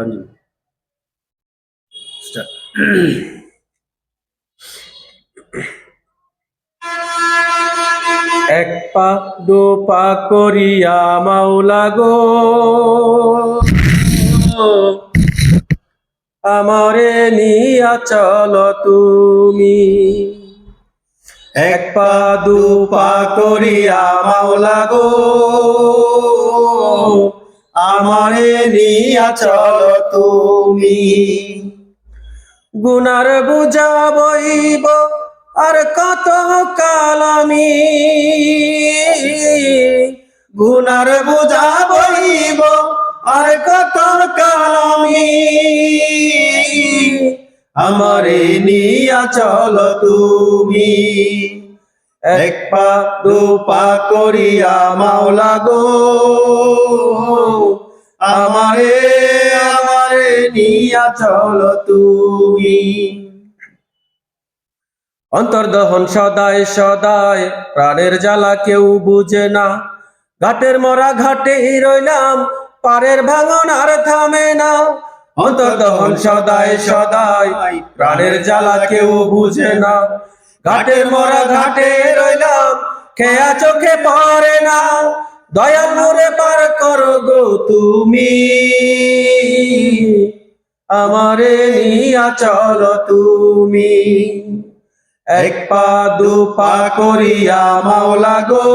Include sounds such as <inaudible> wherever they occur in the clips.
Ranjan Start. <coughs> এক পা, দু পা করিয়া মাওলা গো। আমারে নিয়া চল তুমি। এক পা, দু পা করিয়া মাওলা গো। আমারে নিয়া চল তুমি। গুনার বুঝা বইব আর কত কাল আমি। গুনার বুঝা বইব আর কত কাল আমি। আমারে নিয়া চল তুমি। এক পা, দু পা করিয়া মাওলা গো। আমারে আমারে নিয়া চল তুমি। অন্তর্দহন সদায় সদায় প্রাণের জ্বালা কেউ বুঝে না। ঘাটের মরা ঘাটে রইলাম, পারের ভাঙন আর থামে না। অন্তর্দহন সদায় সদায় প্রাণের জ্বালা কেউ বুঝে না। ঘাটের মরা ঘাটে রইলাম, খেয়া চোখে পড়ে না। মোরে পার করো গো তুমি। আমারে নিয়া চলো তুমি। এক পা, দু পা করিয়া মাওলা গো।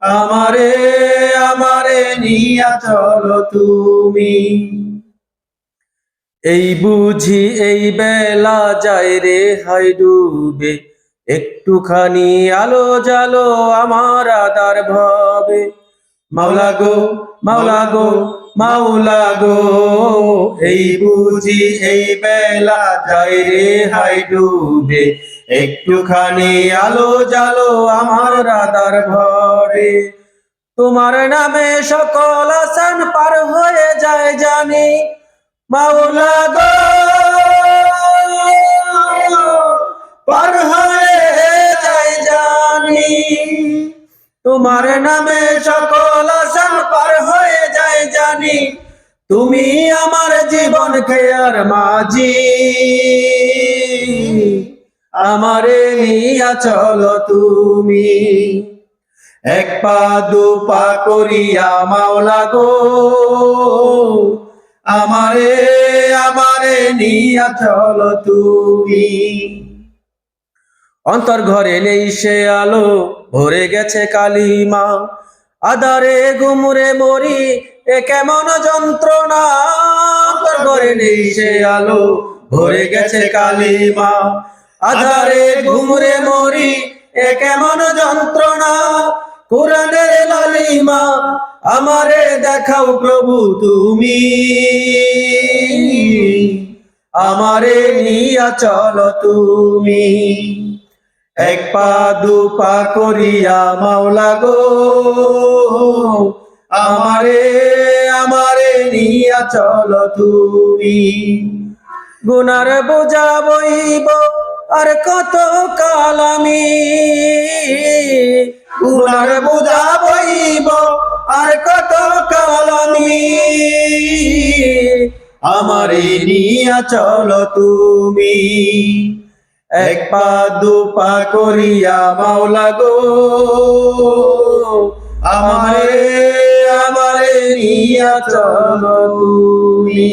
আমারে আমারে নিয়া চলো তুমি। এই বুঝি এই বেলা যায় রে হাই ডুবে। একটুখানি আলো জালো আমার আদার ভাবে। মাওলা গো মাওলা গো মাওলা গো, এই বুঝি এই বেলা যায় রে হাই ডুবে। একটুখানি আলো জালো আমার রাদার ঘরে তোমার নামে সকল আসান পার হয়ে যায় জানি। মাওলা গো। পার হয়ে যায় জানি। তোমার নামে সকল আসান পার হয়ে যায় জানি। তুমি আমার জীবন খেয়ার মাঝি। আমারে নিয়া চলো তুমি। এক পা দু পা করিয়া মাওলা গো। আমারে আমারে নিয়া চলো তুমি। অন্তর ঘরে নেই সে আলো, ভরে গেছে কালিমা। আদারে গুমরে মরি, এ কেমন যন্ত্রণা? অন্তর ঘরে নেই সে আলো, ভরে গেছে কালিমা। আধারে ঘুমরে মরি, এ কেমন যন্ত্রণা? কোরআনের লালিমা আমারে দেখাও প্রভু তুমি। আমারে নিয়া চলো তুমি। এক পা, দু পা করিয়া মাওলা গো। আমারে আমারে নিয়া চলো তুমি। গুনার বোঝা বইব আর কত কাল আমি। গুনার বোঝা বইব আর কত কাল আমি আমারে নিয়া চলো তুমি। এক পা, দু পা করিয়া মাওলা গো। আমারে আমারে নিয়া চলো তুমি।